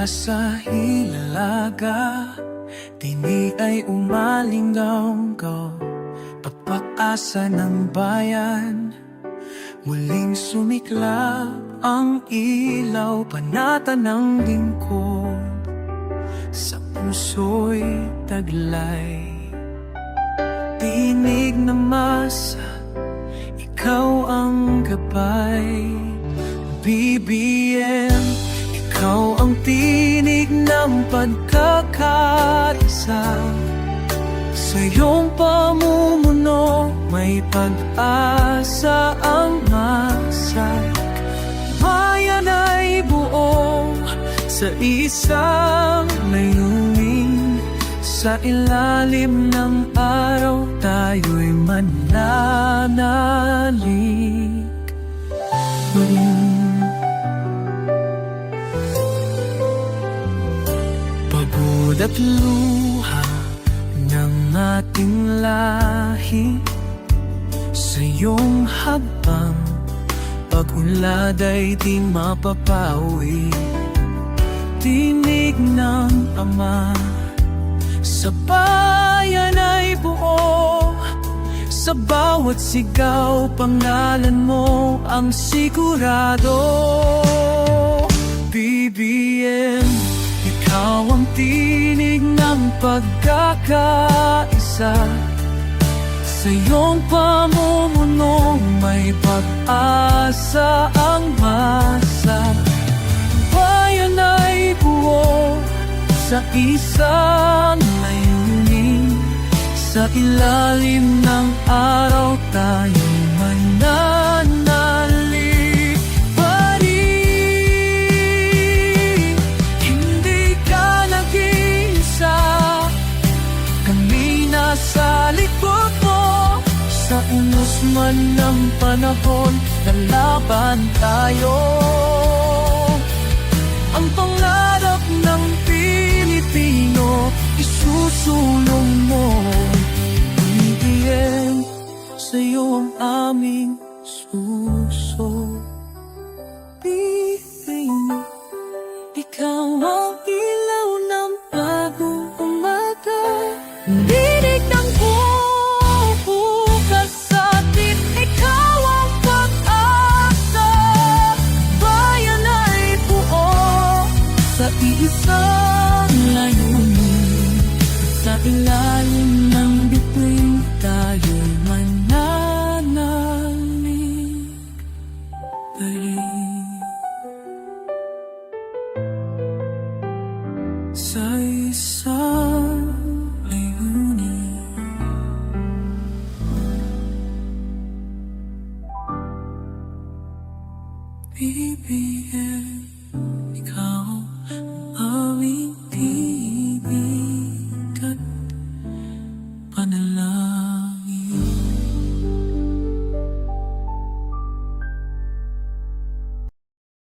Mula sa hilalaga Tini ay umalingaw ko Pagpakaasa ng bayan. Muling sumiklab ang ilaw Panata ng lingkod Sa puso'y taglay. Tinig na masa Ikaw ang gabay. BBM Ikaw tinig ng pagkakaisa. Sa iyong pamumuno May pag-asa ang masa. Bayan ay buo Sa isang layunin. Sa ilalim ng araw Tayo'y mananalig Pagod at luha ng ating lahi Sa iyong habang Pag-ulad ay di mapapawi. Tinig ng Ama Sa bayan ay buo. Sa bawat sigaw Pangalan mo ang sigurado. BBM Ikaw ang tinig ng pagkakaisa. Sa iyong pamumuno May pag-asa ang masa. Bayan ay buo Sa isang layunin. Sa ilalim ng araw tayo'y unos man ng panahon Lalaban tayo. Ang pangarap ng Pilipino Isusulong mo. BBM Sa'yo ang aming suso Sa iisang layunin Sa ilalim ng bituin Tayo'y mananalig pa rin Sa isang layunin BBM